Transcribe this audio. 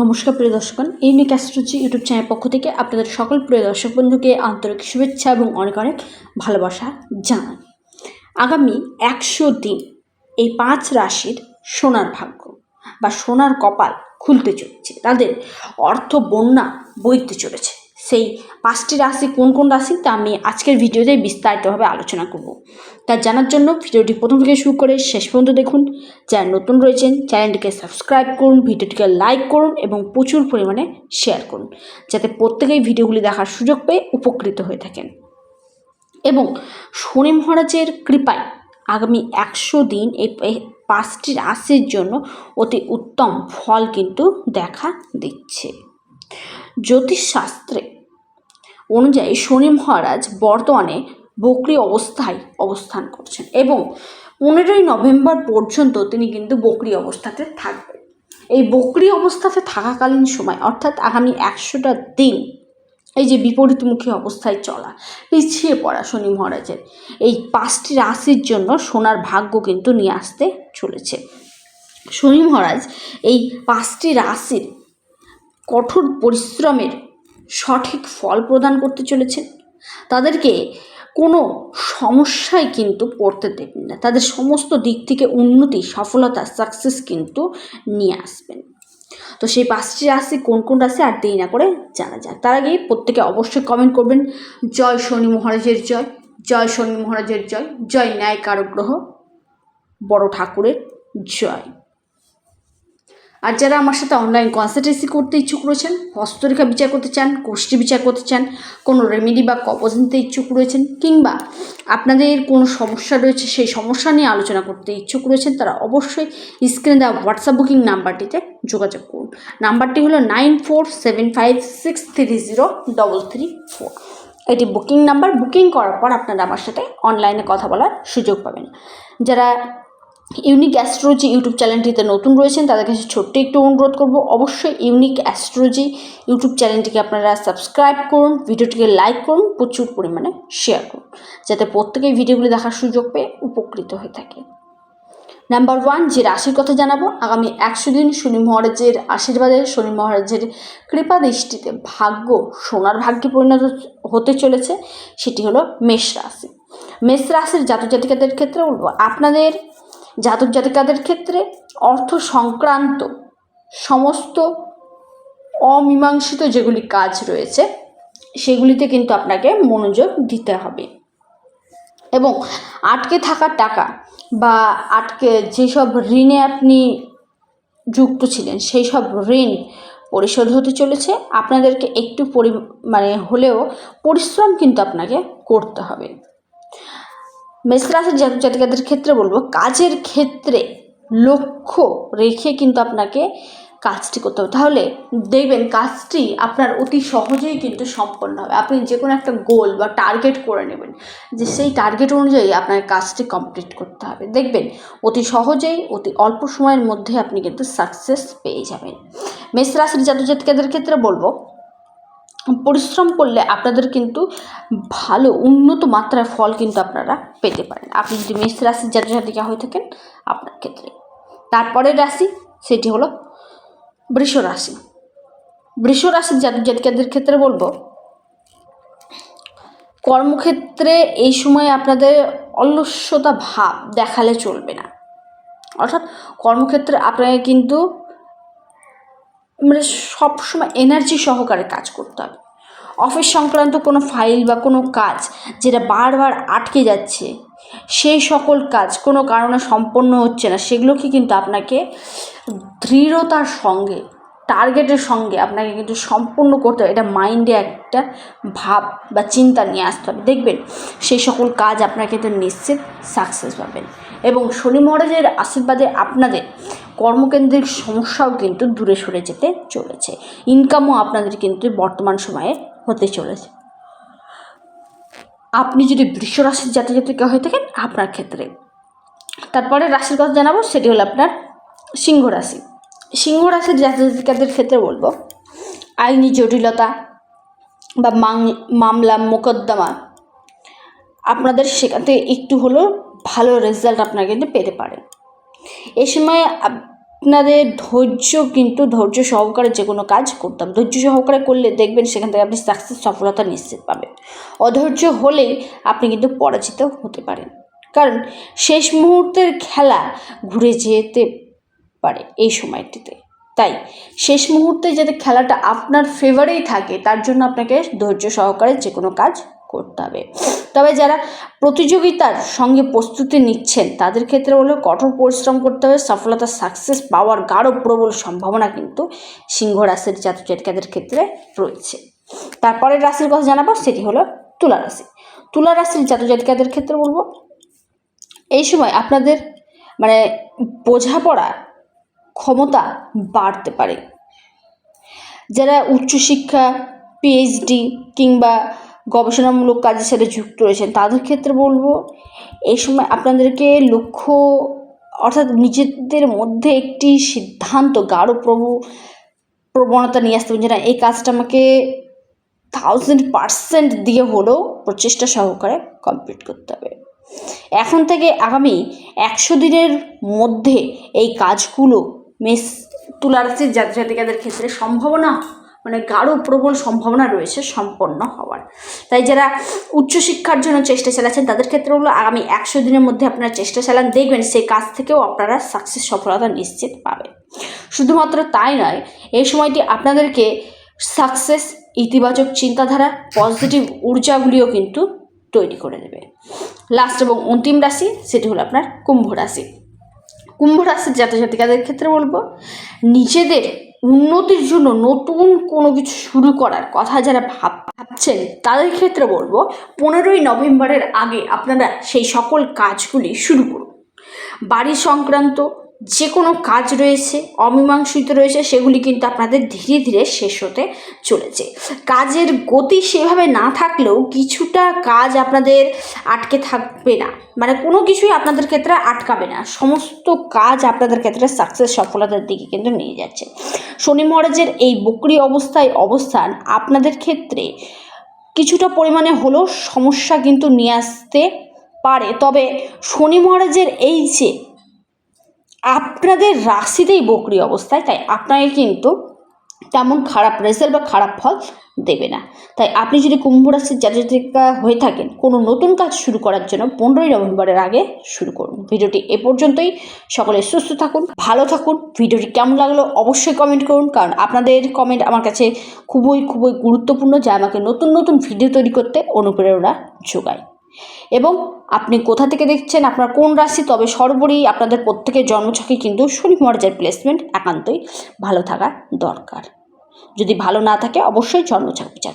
নমস্কার প্রিয় দর্শকগণ, ইউনিক অ্যাস্ট্রোলজি ইউটিউব চ্যানেল পক্ষ থেকে আপনাদের সকল প্রিয় দর্শক বন্ধুকে আন্তরিক শুভেচ্ছা এবং অনেক অনেক ভালোবাসা জানাই। আগামী একশো দিন এই পাঁচ রাশির সোনার ভাগ্য বা সোনার কপাল খুলতে চলেছে। তাদের অর্থ বন্যা বইতে চলেছে। সেই পাঁচটি রাশি কোন কোন রাশি তা আমি আজকের ভিডিওতে বিস্তারিতভাবে আলোচনা করব। তা জানার জন্য ভিডিওটি প্রথম থেকে শুরু করে শেষ পর্যন্ত দেখুন। যারা নতুন রয়েছেন, চ্যানেলটিকে সাবস্ক্রাইব করুন, ভিডিওটিকে লাইক করুন এবং প্রচুর পরিমাণে শেয়ার করুন, যাতে প্রত্যেকেই ভিডিওগুলি দেখার সুযোগ পেয়ে উপকৃত হয়ে থাকেন। এবং শনি মহারাজের কৃপায় আগামী একশো দিন এই পাঁচটি রাশির জন্য অতি উত্তম ফল কিন্তু দেখা দিচ্ছে। জ্যোতিষশাস্ত্রে অনুযায়ী শনি মহারাজ বর্তমানে বকরি অবস্থায় অবস্থান করছেন এবং পনেরোই নভেম্বর পর্যন্ত তিনি কিন্তু বকরি অবস্থাতে থাকবেন। এই বকরি অবস্থাতে থাকাকালীন সময়, অর্থাৎ আগামী একশোটা দিন এই যে বিপরীতমুখী অবস্থায় চলা, পিছিয়ে পড়া শনি মহারাজের এই পাঁচটি রাশির জন্য সোনার ভাগ্য কিন্তু নিয়ে আসতে চলেছে। শনি মহারাজ এই পাঁচটি রাশির কঠোর পরিশ্রমের সঠিক ফল প্রদান করতে চলেছেন। তাদেরকে কোনো সমস্যায় কিন্তু পড়তে দেবেন না। তাদের সমস্ত দিক থেকে উন্নতি, সফলতা সাকসেস কিন্তু নিয়ে আসবেন। তো সেই পাঁচটি রাশি কোন কোন রাশি, আর দেরি না করে জানা যাক। তার আগে প্রত্যেকে অবশ্যই কমেন্ট করবেন, জয় শনি মহারাজের জয় জয় শনি মহারাজের জয় জয় ন্যায় কারগ্রহ বড় ঠাকুরের জয়। আর যারা আমার সাথে অনলাইন কনসালটেন্সি করতে ইচ্ছুক রয়েছেন, হস্তরেখা বিচার করতে চান কোষ্ঠী বিচার করতে চান, কোনো রেমেডি বা কবজ নিতে ইচ্ছুক রয়েছেন কিংবা আপনাদের কোনো সমস্যা রয়েছে, সেই সমস্যা নিয়ে আলোচনা করতে ইচ্ছুক রয়েছেন, তারা অবশ্যই স্ক্রিনে দেওয়া হোয়াটসঅ্যাপ বুকিং নাম্বারটিতে যোগাযোগ করুন। নাম্বারটি হলো nine four seven five six three zero double three four এটি বুকিং নাম্বার বুকিং করার পর আপনারা আমার সাথে অনলাইনে কথা বলার সুযোগ পাবেন। যারা ইউনিক অ্যাস্ট্রোলজি ইউটিউব চ্যানেলটিতে নতুন রয়েছেন তাদের কাছে ছোট্ট একটু অনুরোধ করব। অবশ্যই ইউনিক অ্যাস্ট্রোলজি ইউটিউব চ্যানেলটিকে আপনারা সাবস্ক্রাইব করুন, ভিডিওটিকে লাইক করুন, প্রচুর পরিমাণে শেয়ার করুন, যাতে প্রত্যেকেই ভিডিওগুলি দেখার সুযোগ পেয়ে উপকৃত হয়ে থাকে। নাম্বার ওয়ান, যে রাশির কথা জানাব, আগামী একশো দিন শনি মহারাজের আশীর্বাদে, শনি মহারাজের কৃপা দৃষ্টিতে ভাগ্য সোনার ভাগ্যে পরিণত হতে চলেছে, সেটি হলো মেষ রাশি। মেষ রাশির জাতক জাতিকাদের ক্ষেত্রে বলব, আপনাদের জাতক জাতিকাদের ক্ষেত্রে অর্থ সংক্রান্ত সমস্ত অমীমাংসিত যেগুলি কাজ রয়েছে, সেগুলিতে কিন্তু আপনাকে মনোযোগ দিতে হবে। এবং আটকে থাকা টাকা বা আটকে যেসব ঋণে আপনি যুক্ত ছিলেন সেই সব ঋণ পরিশোধ হতে চলেছে। আপনাদেরকে একটু পরি মানে হলেও পরিশ্রম কিন্তু আপনাকে করতে হবে। মেষরাশির জাতক জাতিকাদের ক্ষেত্রে বলব, কাজের ক্ষেত্রে লক্ষ্য রেখে কিন্তু আপনাকে কাজটি করতে হবে। তাহলে দেখবেন কাজটি আপনার অতি সহজেই কিন্তু সম্পন্ন হবে। আপনি যে কোনো একটা গোল বা টার্গেট করে নেবেন যে সেই টার্গেট অনুযায়ী আপনার কাজটি কমপ্লিট করতে হবে। দেখবেন অতি সহজেই, অতি অল্প সময়ের মধ্যে আপনি কিন্তু সাকসেস পেয়ে যাবেন। মেষ রাশির জাতক জাতিকাদের ক্ষেত্রে বলব পরিশ্রম করলে আপনাদের কিন্তু ভালো উন্নত মাত্রার ফল কিন্তু আপনারা পেতে পারেন। আপনি যদি মেষ রাশির জাতক জাতিকা হয়ে থাকেন, আপনার ক্ষেত্রে। তারপরের রাশি সেটি হলো বৃষ রাশি। বৃষ রাশির জাতক জাতিকাদের ক্ষেত্রে বলব, কর্মক্ষেত্রে এই সময় আপনাদের অলস্যতা ভাব দেখালে চলবে না। অর্থাৎ কর্মক্ষেত্রে আপনাকে কিন্তু মানে সবসময় এনার্জি সহকারে কাজ করতে হবে। অফিস সংক্রান্ত কোনো ফাইল বা কোনো কাজ যেটা বারবার আটকে যাচ্ছে, সেই সকল কাজ কোনো কারণে সম্পন্ন হচ্ছে না, সেগুলোকে কিন্তু আপনাকে দৃঢ়তার সঙ্গে টার্গেটের সঙ্গে আপনাকে কিন্তু সম্পূর্ণ করতে হবে। এটা মাইন্ডে একটা ভাব বা চিন্তা নিয়ে আসতে হবে। দেখবেন, সেই সকল কাজ আপনার কিন্তু নিশ্চিত সাকসেস পাবেন। এবং শনি মহারাজের আশীর্বাদে আপনাদের কর্মকেন্দ্রিক সমস্যাও কিন্তু দূরে সরে যেতে চলেছে। ইনকামও আপনাদের কিন্তু বর্তমান সময়ে হতে চলেছে। আপনি যদি বৃষ রাশির জাতি জাতিকা হয়ে থাকেন, আপনার ক্ষেত্রে। তারপরে রাশির কথা জানাব, সেটি হলো আপনার সিংহ রাশি। সিংহ রাশির জাতি জাতিকাদের ক্ষেত্রে বলব, আইনি জটিলতা বা মামলা, মোকদ্দমা, আপনাদের সেখান থেকে একটু হলেও ভালো রেজাল্ট আপনারা কিন্তু পেতে পারেন। এ সময় আপনাদের ধৈর্য কিন্তু ধৈর্য সহকারে যে কোনো কাজ করতাম। ধৈর্য সহকারে করলে দেখবেন সেখান থেকে আপনি সাকসেস সফলতা নিশ্চিত পাবেন। অধৈর্য হলে আপনি কিন্তু পরাজিত হতে পারেন। কারণ শেষ মুহূর্তের খেলা ঘুরে যেতে পারে এই সময়টিতে। তাই শেষ মুহূর্তে যাতে খেলাটা আপনার ফেভারেই থাকে, তার জন্য আপনাকে ধৈর্য সহকারে যে কোনো কাজ করতে হবে। তবে যারা প্রতিযোগিতার সঙ্গে প্রস্তুতি নিচ্ছেন, তাদের ক্ষেত্রে হলো কঠোর পরিশ্রম করতে হবে। সফলতা সাকসেস পাওয়ার গাঢ় প্রবল সম্ভাবনা কিন্তু সিংহ রাশির জাতক জাতিকাদের ক্ষেত্রে রয়েছে। তারপরের রাশির কথা জানাব, সেটি হলো তুলা রাশি। তুলা রাশির জাতক জাতিকাদের ক্ষেত্রে বলব, এই সময় আপনাদের মানে বোঝাপড়া ক্ষমতা বাড়তে পারে। যারা উচ্চশিক্ষা পিএইচডি কিংবা গবেষণামূলক কাজের সাথে যুক্ত রয়েছেন। তাদের ক্ষেত্রে বলব, এই সময় আপনাদেরকে লক্ষ্য, অর্থাৎ নিজেদের মধ্যে একটি সিদ্ধান্ত, গাঢ় প্রভু, প্রবণতা নিয়ে আসতে হবে না, এই কাজটা আমাকে থাউজেন্ড পার্সেন্ট দিয়ে হলেও প্রচেষ্টা সহকারে কমপ্লিট করতে হবে। এখন থেকে আগামী একশো দিনের মধ্যে এই কাজগুলো মেস, তুলারাশির জাতি জাতিকাদের ক্ষেত্রে সম্ভাবনা মানে গাঢ় প্রবল সম্ভাবনা রয়েছে সম্পন্ন হওয়ার। তাই যারা উচ্চশিক্ষার জন্য চেষ্টা চালাচ্ছেন, তাদের ক্ষেত্রে হলো আগামী একশো দিনের মধ্যে আপনারা চেষ্টা চালান, দেখবেন সেই কাজ থেকেও আপনারা সাকসেস সফলতা নিশ্চিত পাবেন। শুধুমাত্র তাই নয়, এই সময়টি আপনাদেরকে সাকসেস ইতিবাচক চিন্তাধারা পজিটিভ ঊর্জাগুলিও কিন্তু তৈরি করে দেবে। লাস্ট এবং অন্তিম রাশি, সেটি হলো আপনার কুম্ভ রাশি। কুম্ভ রাশির জাতক জাতিকাদের ক্ষেত্রে বলব, নিজেদের উন্নতির জন্য নতুন কোনো কিছু শুরু করার কথা যারা ভাব, ভাবছেন, তাদের ক্ষেত্রে বলব পনেরোই নভেম্বরের আগে আপনারা সেই সকল কাজগুলি শুরু করুন। বাড়ি সংক্রান্ত যে কোনো কাজ রয়েছে, অমীমাংসিত রয়েছে, সেগুলি কিন্তু আপনাদের ধীরে ধীরে শেষ হতে চলেছে। কাজের গতি সেভাবে না থাকলেও কিছুটা কাজ আপনাদের আটকে থাকবে না। মানে কোনো কিছুই আপনাদের ক্ষেত্রে আটকাবে না। সমস্ত কাজ আপনাদের ক্ষেত্রে সাকসেস সফলতার দিকে কিন্তু নিয়ে যাচ্ছে। শনি মহারাজের এই বকরি অবস্থায় অবস্থান আপনাদের ক্ষেত্রে কিছুটা পরিমাণে হলেও সমস্যা কিন্তু নিয়ে আসতে পারে। তবে শনি মহারাজের এই যে আপনাদের রাশিতেই বকরি অবস্থায় তাই আপনাকে কিন্তু তেমন খারাপ রেজাল্ট বা খারাপ ফল দেবে না। তাই আপনি যদি কুম্ভ রাশির জাতিকা হয়ে থাকেন, কোনো নতুন কাজ শুরু করার জন্য পনেরোই নভেম্বরের আগে শুরু করুন। ভিডিওটি এ পর্যন্তই। সকলে সুস্থ থাকুন, ভালো থাকুন। ভিডিওটি কেমন লাগল অবশ্যই কমেন্ট করুন, কারণ আপনাদের কমেন্ট আমার কাছে খুবই খুবই গুরুত্বপূর্ণ, যা আমাকে নতুন নতুন ভিডিও তৈরি করতে অনুপ্রেরণা যোগায়। এবং আপনি কোথা থেকে দেখছেন, আপনার কোন রাশি, তবে সর্বোপরি আপনাদের প্রত্যেকের জন্মছকে কিন্তু শনি মহারাজের প্লেসমেন্ট একান্তই ভালো থাকা দরকার। যদি ভালো না থাকে, অবশ্যই জন্মছক বিচার